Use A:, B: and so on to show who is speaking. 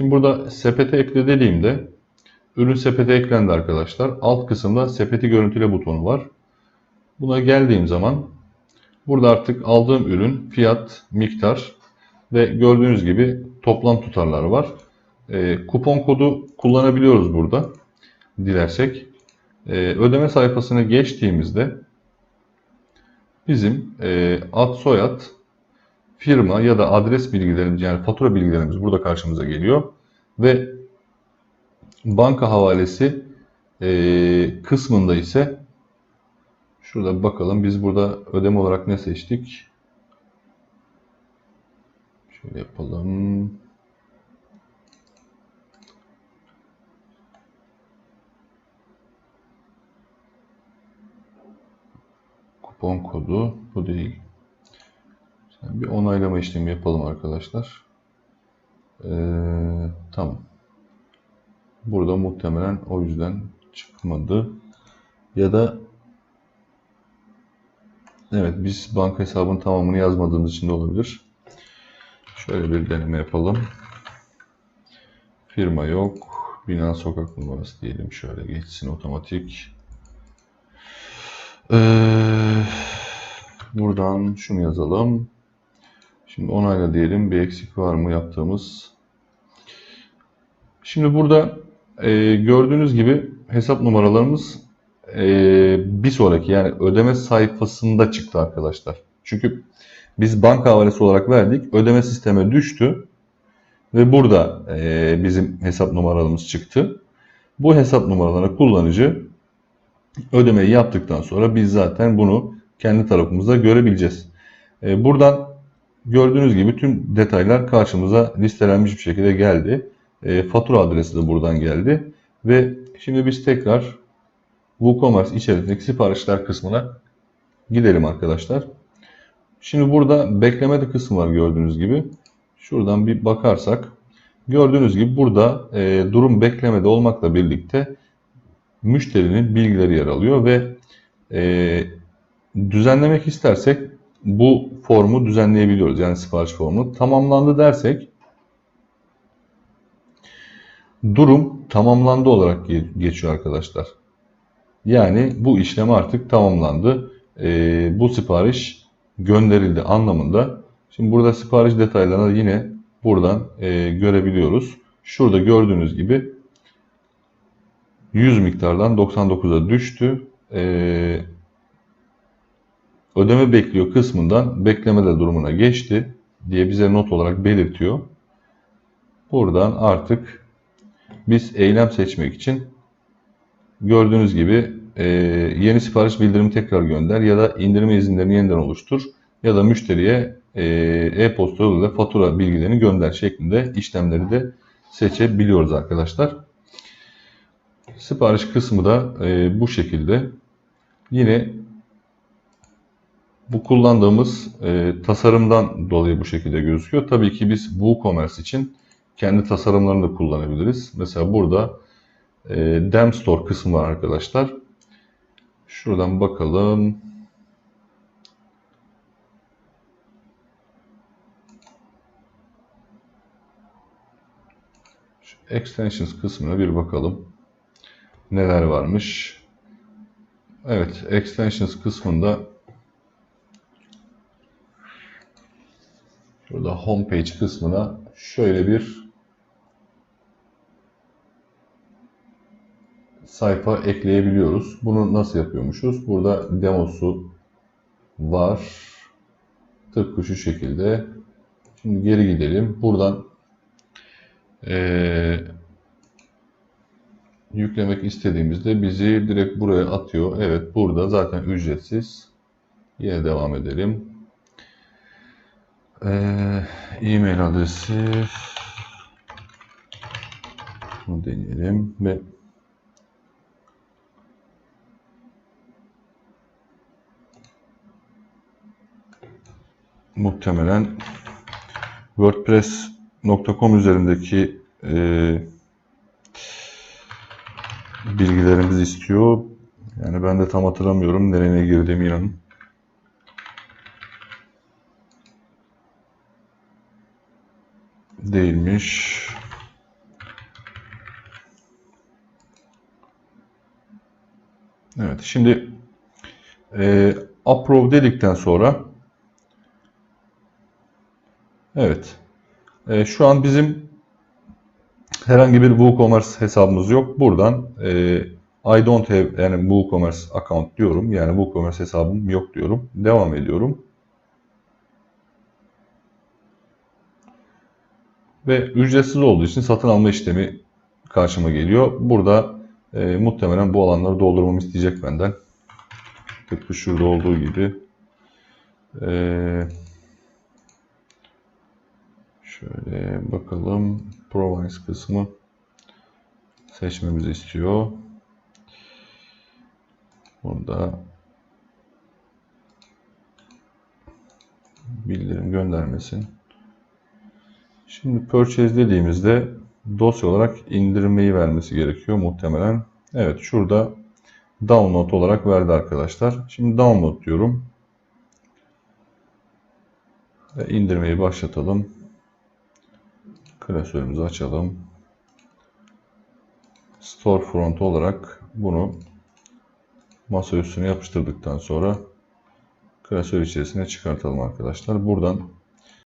A: Şimdi burada sepete ekle dediğimde ürün sepete eklendi arkadaşlar. Alt kısımda sepeti görüntüle butonu var. Buna geldiğim zaman burada artık aldığım ürün, fiyat, miktar ve gördüğünüz gibi toplam tutarları var. E, kupon kodu kullanabiliyoruz burada dilersek. E, ödeme sayfasına geçtiğimizde bizim e, ad soyad, firma ya da adres bilgilerimiz yani fatura bilgilerimiz burada karşımıza geliyor. Ve banka havalesi e, kısmında ise şurada bakalım biz burada ödeme olarak ne seçtik? Şöyle yapalım. Kupon kodu bu değil. Bir onaylama işlemi yapalım arkadaşlar. Ee, tamam. Burada muhtemelen o yüzden çıkmadı. Ya da evet biz banka hesabının tamamını yazmadığımız için de olabilir. Şöyle bir deneme yapalım. Firma yok. Bina sokak numarası diyelim. Şöyle geçsin otomatik. Ee, buradan şunu yazalım. Şimdi onayla diyelim. Bir eksik var mı yaptığımız? Şimdi burada e, gördüğünüz gibi hesap numaralarımız e, bir sonraki yani ödeme sayfasında çıktı arkadaşlar. Çünkü biz banka havalesi olarak verdik. Ödeme sisteme düştü. Ve burada e, bizim hesap numaralarımız çıktı. Bu hesap numaralarını kullanıcı ödemeyi yaptıktan sonra biz zaten bunu kendi tarafımızda görebileceğiz. E, buradan gördüğünüz gibi tüm detaylar karşımıza listelenmiş bir şekilde geldi. E, fatura adresi de buradan geldi. Ve şimdi biz tekrar WooCommerce içerisindeki siparişler kısmına gidelim arkadaşlar. Şimdi burada beklemede kısmı var gördüğünüz gibi. Şuradan bir bakarsak gördüğünüz gibi burada e, durum beklemede olmakla birlikte müşterinin bilgileri yer alıyor ve e, düzenlemek istersek bu formu düzenleyebiliyoruz. Yani sipariş formunu. Tamamlandı dersek durum tamamlandı olarak geçiyor arkadaşlar. Yani bu işlem artık tamamlandı. E, bu sipariş gönderildi anlamında. Şimdi burada sipariş detaylarını yine buradan e, görebiliyoruz. Şurada gördüğünüz gibi 100 miktardan 99'a düştü. E, ödeme bekliyor kısmından beklemede durumuna geçti diye bize not olarak belirtiyor. Buradan artık biz eylem seçmek için gördüğünüz gibi e, yeni sipariş bildirimi tekrar gönder ya da indirme izinlerini yeniden oluştur ya da müşteriye e, e-posta yoluyla fatura bilgilerini gönder şeklinde işlemleri de seçebiliyoruz arkadaşlar. Sipariş kısmı da e, bu şekilde. Yine bu kullandığımız e, tasarımdan dolayı bu şekilde gözüküyor. Tabii ki biz WooCommerce için kendi tasarımlarını da kullanabiliriz. Mesela burada e, Dem Store kısmı var arkadaşlar. Şuradan bakalım. Şu extensions kısmına bir bakalım. Neler varmış. Evet, extensions kısmında Şurada homepage kısmına şöyle bir sayfa ekleyebiliyoruz. Bunu nasıl yapıyormuşuz? Burada demosu var. Tıpkı şu şekilde. Şimdi geri gidelim. Buradan ee, yüklemek istediğimizde bizi direkt buraya atıyor. Evet burada zaten ücretsiz. Yine devam edelim. Ee, e-mail adresi bunu deneyelim ve muhtemelen WordPress.com üzerindeki e, bilgilerimizi istiyor. Yani ben de tam hatırlamıyorum nereye girdiğimi inanın. değilmiş. Evet şimdi e, approve dedikten sonra evet e, şu an bizim herhangi bir WooCommerce hesabımız yok. Buradan e, I don't have yani WooCommerce account diyorum. Yani WooCommerce hesabım yok diyorum. Devam ediyorum. Ve ücretsiz olduğu için satın alma işlemi karşıma geliyor. Burada e, muhtemelen bu alanları doldurmamı isteyecek benden. Tıpkı şurada olduğu gibi. E, şöyle bakalım. Province kısmı seçmemizi istiyor. Burada bildirim göndermesin. Şimdi purchase dediğimizde dosya olarak indirmeyi vermesi gerekiyor muhtemelen. Evet şurada download olarak verdi arkadaşlar. Şimdi download diyorum. Ve indirmeyi başlatalım. Klasörümüzü açalım. Storefront olarak bunu masa üstüne yapıştırdıktan sonra klasör içerisine çıkartalım arkadaşlar. Buradan